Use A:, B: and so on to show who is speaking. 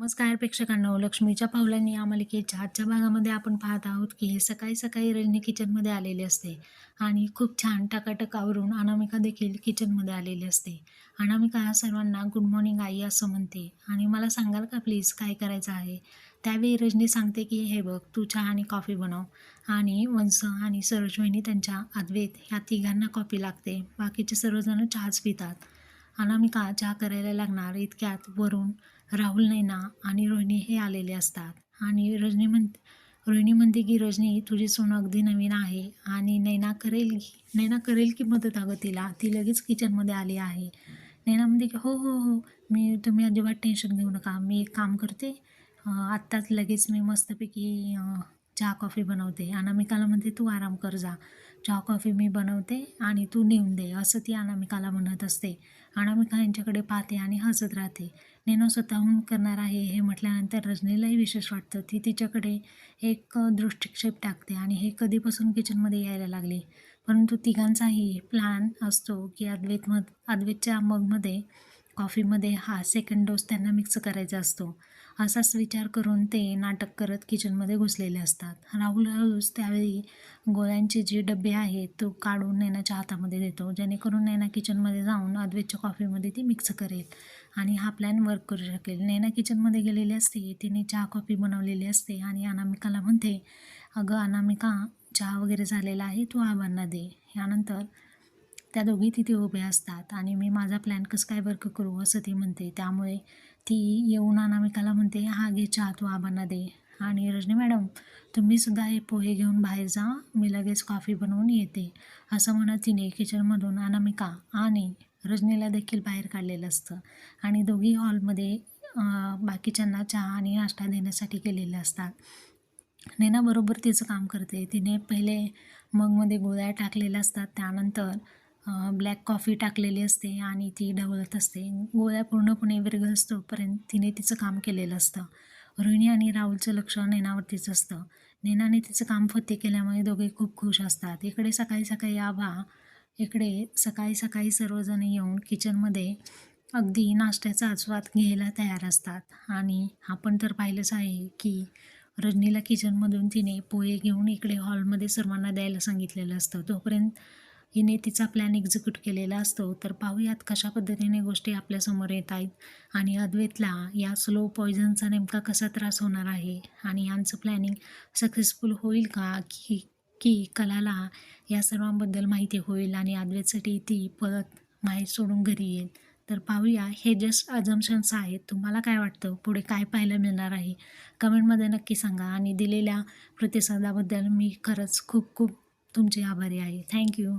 A: नमस्कार प्रेक्षकांना लक्ष्मीच्या पावलांनी या मालिकेच्या आजच्या भागामध्ये आपण पाहत आहोत की हे सकाळी सकाळी रजनी किचनमध्ये आलेली असते आणि खूप छान टकाटक आवरून अनामिका देखील किचनमध्ये आलेली असते. अनामिका सर्वांना गुड मॉर्निंग आई असं म्हणते. आणि मला सांगाल का प्लीज काय करायचं आहे? त्यावेळी रजनी सांगते की हे बघ तू चहा आणि कॉफी बनव. आणि वंश आणि सरोजवहिनी त्यांच्या अद्वैत ह्या तिघांना कॉफी लागते. बाकीचे सर्वजण चहाच पितात. अनामिका चहा करायला लागणार इतक्यात वरून राहुल नैना आणि रोहिणी हे आलेले असतात. आणि रजनी म्हण रोहिणी म्हणते की रजनी तुझी सोनं अगदी नवीन आहे आणि नैना करेल नैना करेल की मदत अगं तिला? ती लगेच किचनमध्ये आली आहे. नैना म्हणते की हो हो हो मी तुम्ही अजिबात टेन्शन घेऊ नका. मी एक काम करते. आत्ताच लगेच मी मस्तपैकी चहा कॉफी बनवते अनामिकाला म्हणते तू आराम कर जा. चहा कॉफी मी बनवते आणि तू नेऊन दे असं ती अनामिकाला म्हणत असते. अनामिका यांच्याकडे पाहते आणि हसत राहते. नेनो स्वतःहून करणार आहे हे म्हटल्यानंतर रजनीलाही विशेष वाटतं. ती तिच्याकडे एक दृष्टिक्षेप टाकते आणि हे कधीपासून किचनमध्ये यायला लागले. परंतु तिघांचाही प्लॅन असतो की अद्वैत मध अद्वैतच्या मगमध्ये कॉफीमध्ये हा सेकंड डोस त्यांना मिक्स करायचा असतो. असाच विचार करून ते नाटक करत किचनमध्ये घुसलेले असतात. राहुल हळूच त्यावेळी गोळ्यांचे जे डबे आहेत तो काढून नैनाच्या हातामध्ये देतो. जेणेकरून नैना किचनमध्ये जाऊन अद्वैतच्या कॉफीमध्ये ती मिक्स करेल आणि हा प्लॅन वर्क करू शकेल. नैना किचनमध्ये गेलेली असते तिने चहा कॉफी बनवलेली असते आणि अनामिकाला म्हणते अगं अनामिका चहा वगैरे झालेला आहे तू आबांना दे. यानंतर त्या दोघी तिथे उभ्या असतात आणि मी माझा प्लॅन कसं काय वर्क करू असं ती म्हणते. त्यामुळे ती येऊन अनामिकाला म्हणते हा घे चहा तू आबांना दे. आणि रजनी मॅडम तुम्ही सुद्धा हे पोहे घेऊन बाहेर जा मी लगेच कॉफी बनवून येते. असं म्हणत तिने किचनमधून अनामिका आणि रजनीला देखील बाहेर काढलेलं असतं. आणि दोघी हॉलमध्ये बाकीच्यांना चहा आणि नाश्ता देण्यासाठी गेलेले असतात. नेना बरोबर तिचं काम करते. तिने पहिले मगमध्ये गोळ्या टाकलेल्या असतात. त्यानंतर ब्लॅक कॉफी टाकलेली असते आणि ती ढवळत असते. गोळ्या पूर्णपणे विरघळस्तोपर्यंत तिने तिचं काम केलेलं असतं. रोहिणी आणि राहुलचं लक्ष नैनावरतीच असतं. नैनाने तिचं काम फत्ते केल्यामुळे दोघे खूप खुश असतात. इकडे सकाळी सकाळी आभा इकडे सकाळी सकाळी सर्वजण येऊन किचनमध्ये अगदी नाश्त्याचा आस्वाद घ्यायला तयार असतात. आणि आपण तर पाहिलंच आहे की रजनीला किचनमधून तिने पोहे घेऊन इकडे हॉलमध्ये सर्वांना द्यायला सांगितलेलं असतं. तोपर्यंत हिने तिचा प्लॅन एक्झिक्यूट केलेला असतो. तर पाहूयात कशा पद्धतीने गोष्टी आपल्यासमोर येत आहेत. आणि अद्वैतला या स्लो पॉयझनचा नेमका कसा त्रास होणार आहे? आणि यांचं प्लॅनिंग सक्सेसफुल होईल का? की की कलाला या सर्वांबद्दल माहिती होईल आणि अद्वैतसाठी ती परत माहीत सोडून घरी येईल. तर पाहूया हे जस्ट अजम्पशन्स आहेत. तुम्हाला काय वाटतं? पुढे काय पाहायला मिळणार आहे? कमेंटमध्ये नक्की सांगा. आणि दिलेल्या प्रतिसादाबद्दल मी खरंच खूप खूप तुमचे आभारी आहे. थँक्यू